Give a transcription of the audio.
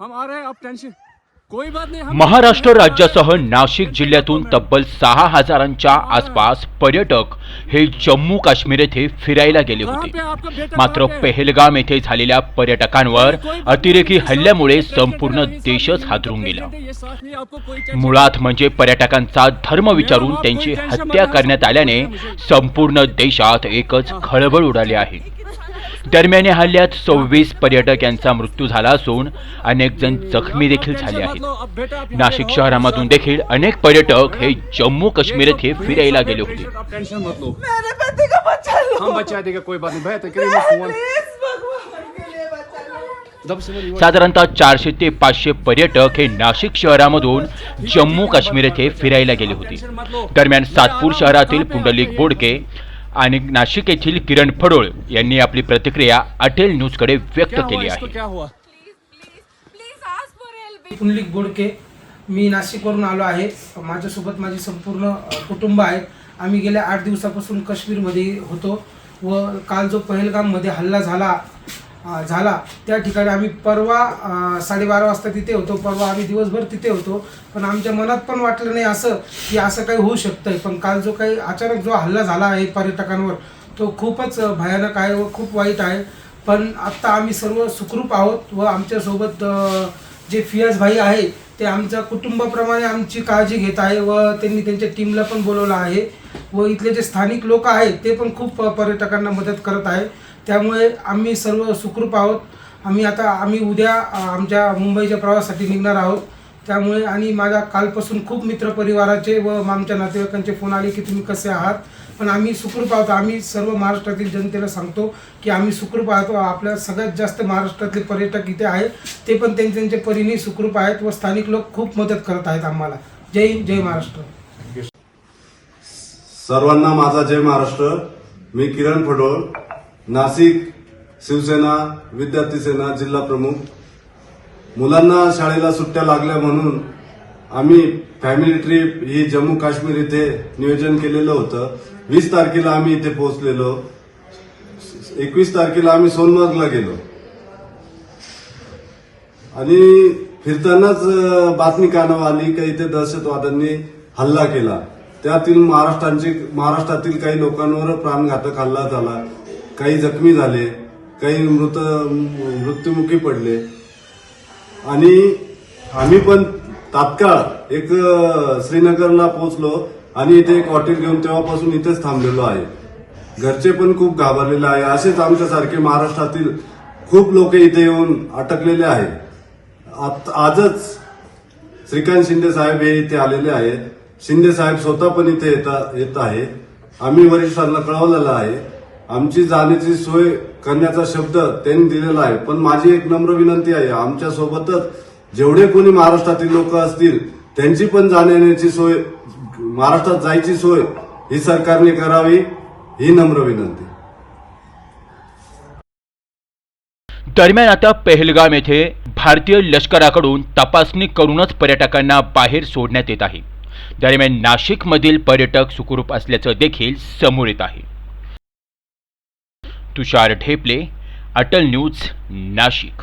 हम आ रहे हैं आप टेंशन कोई बात नहीं हम महाराष्ट्र राज्यासह नाशिक जिल्ह्यातून तब्बल सहा हजारांच्या आसपास पर्यटक हे जम्मू काश्मीर येथे फिरायला गेले होते. मात्र? पेहलगाम येथे झालेल्या पर्यटकांवर अतिरेकी हल्ल्यामुळे संपूर्ण देशच हादरून गेला. मुळात म्हणजे पर्यटकांचा धर्म विचारून त्यांची हत्या करण्यात आल्याने संपूर्ण देशात एकच खळबळ उडाली आहे. दरम्यान या हल्ल्यात सव्वीस पर्यटक यांचा मृत्यू झाला असून अनेक जण जखमी देखील झाले आहेत. नाशिक शहरामधून देखील अनेक पर्यटक हे जम्मू काश्मीर येथे फिरायला गेले होते. साधारणतः चारशे ते पाचशे पर्यटक हे नाशिक शहरामधून जम्मू काश्मीर येथे फिरायला गेले होते. दरम्यान सातपूर शहरातील पुंडलिक बोडके आणि नाशिक येथील किरण फडोळ यांनी आपली प्रतिक्रिया अटेल न्यूजकडे व्यक्त केली आहे. पुंडलिक बोडके मी नाशिकवरून आलो आहे. माझ्यासोबत माझी संपूर्ण कुटुंब आहे. आम्ही गेल्या आठ दिवसापासून काश्मीरमध्ये होतो व काल जो पहलगाममध्ये हल्ला झाला झाला. त्या ठिकाणी आम्ही परवा साडेबारा वाजता तिथे होतो. परवा आम्ही दिवसभर तिथे होतो. पण आमच्या मनात पण वाटलं नाही असं की असं काही होऊ शकतं आहे पण काल जो काही अचानक जो हल्ला झाला आहे पर्यटकांवर तो खूपच भयानक आहे व खूप वाईट आहे. पण आत्ता आम्ही सर्व सुखरूप आहोत व आमच्यासोबत जे फियाज भाई आहे ते आमच्या कुटुंबाप्रमाणे आमची काळजी घेत आहे व त्यांनी त्यांच्या टीमला पण बोलवलं आहे. व इथले जे स्थानिक लोक आहेत ते पण खूप पर्यटकांना मदत करत आहे. त्यामुळे आम्ही सर्व सुखरूप आहोत. आम्ही आता आम्ही उद्या आमच्या मुंबईच्या प्रवासासाठी निघणार आहोत. त्यामुळे आणि माझ्या कालपासून खूप मित्रपरिवाराचे व आमच्या नातेवाईकांचे फोन आले की तुम्ही कसे आहात? पण आम्ही सुखरूप आहोत. आम्ही सर्व महाराष्ट्रातील जनतेला सांगतो की आम्ही सुखरूप आहोत. आपल्या सगळ्यात जास्त महाराष्ट्रातले पर्यटक इथे आहेत. ते पण त्यांचे त्यांचे परीने सुखरूप आहेत व स्थानिक लोक खूप मदत करत आहेत आम्हाला. जय हिंद जय महाराष्ट्र. सर्वांना माझा जय महाराष्ट्र. मी किरण फडोळ नाशिक शिवसेना विद्यार्थी सेना जिल्हा प्रमुख. मुलांना शाळेला सुट्ट्या लागल्या म्हणून आम्ही फॅमिली ट्रिप ही जम्मू काश्मीर इथे नियोजन केलेलं होतं. वीस तारखेला आम्ही इथे पोहोचलेलो. एकवीस तारखेला आम्ही सोनमर्गला गेलो. आणि फिरतानाच बातमी कानावर आली की इथे दहशतवाद्यांनी हल्ला केला. त्यातील महाराष्ट्रांची महाराष्ट्रातील काही लोकांवर प्राणघातक हल्ला झाला. काही जखमी झाले काही मृत मृत्युमुखी पडले. आणि आम्ही पण तात्काळ एक श्रीनगरला पोहोचलो आणि इथे एक हॉटेल घेऊन तेव्हापासून इथेच थांबलेलो आहे. घरचे पण खूप घाबरलेले आहे. असेच आमच्यासारखे महाराष्ट्रातील खूप लोक इथे येऊन अटकलेले आहेत. आजच श्रीकांत शिंदे साहेब हे इथे आलेले आहेत. शिंदे साहेब स्वतः पण इथे येता येत आहे आम्ही वरिष्ठांना कळवलेलं आहे. आमची जाण्याची सोय करण्याचा शब्द त्यांनी दिलेला आहे. पण माझी एक नम्र विनंती आहे आमच्या सोबतच जेवढे कोणी महाराष्ट्रातील लोक असतील त्यांची पण जाण्याची सोय महाराष्ट्रात जायची सोय ही सरकारने करावी ही नम्र विनंती. दरम्यान आता पेहलगाम येथे भारतीय लष्कराकडून तपासणी करूनच पर्यटकांना बाहेर सोडण्यात येत आहे. दरम्यान नाशिकमधील पर्यटक सुखरूप असल्याचं देखील समोर येत आहे. तुषार ढेपले अटल न्यूज नाशिक.